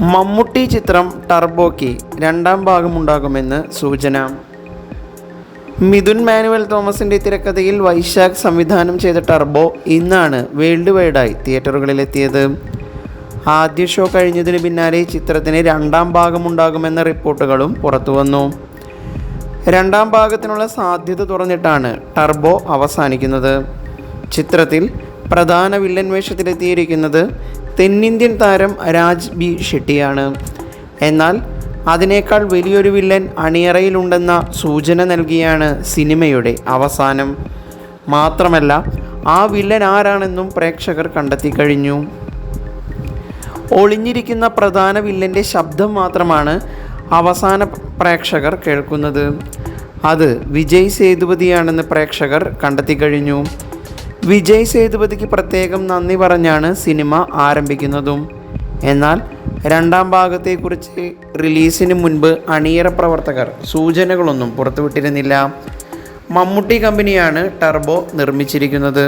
മമ്മൂട്ടി ചിത്രം ടർബോയ്ക്ക് രണ്ടാം ഭാഗമുണ്ടാകുമെന്ന് സൂചന. മിഥുൻ മാനുവൽ തോമസിന്റെ തിരക്കഥയിൽ വൈശാഖ് സംവിധാനം ചെയ്ത ടർബോ ഇന്നാണ് വേൾഡ് വൈഡായി തിയേറ്ററുകളിലെത്തിയത്. ആദ്യ ഷോ കഴിഞ്ഞതിന് പിന്നാലെ ചിത്രത്തിന് രണ്ടാം ഭാഗമുണ്ടാകുമെന്ന റിപ്പോർട്ടുകളും പുറത്തുവന്നു. രണ്ടാം ഭാഗത്തിനുള്ള സാധ്യത തുറന്നിട്ടാണ് ടർബോ അവസാനിക്കുന്നത്. ചിത്രത്തിൽ പ്രധാന വില്ലൻ വേഷത്തിലെത്തിയിരിക്കുന്നത് തെന്നിന്ത്യൻ താരം രാജ് ബി ഷെട്ടിയാണ്. എന്നാൽ അതിനേക്കാൾ വലിയൊരു വില്ലൻ അണിയറയിലുണ്ടെന്ന സൂചന നൽകിയാണ് സിനിമയുടെ അവസാനം. മാത്രമല്ല ആ വില്ലൻ ആരാണെന്നും പ്രേക്ഷകർ കണ്ടെത്തി കഴിഞ്ഞു. ഒളിഞ്ഞിരിക്കുന്ന പ്രധാന വില്ലന്റെ ശബ്ദം മാത്രമാണ് അവസാന പ്രേക്ഷകർ കേൾക്കുന്നത്. അത് വിജയ് സേതുപതിയാണെന്ന് പ്രേക്ഷകർ കണ്ടെത്തി കഴിഞ്ഞു. വിജയ് സേതുപതിക്ക് പ്രത്യേകം നന്ദി പറഞ്ഞാണ് സിനിമ ആരംഭിക്കുന്നതും. എന്നാൽ രണ്ടാം ഭാഗത്തെക്കുറിച്ച് റിലീസിന് മുൻപ് അണിയറ പ്രവർത്തകർ സൂചനകളൊന്നും പുറത്തുവിട്ടിരുന്നില്ല. മമ്മൂട്ടി കമ്പനിയാണ് ടർബോ നിർമ്മിച്ചിരിക്കുന്നത്.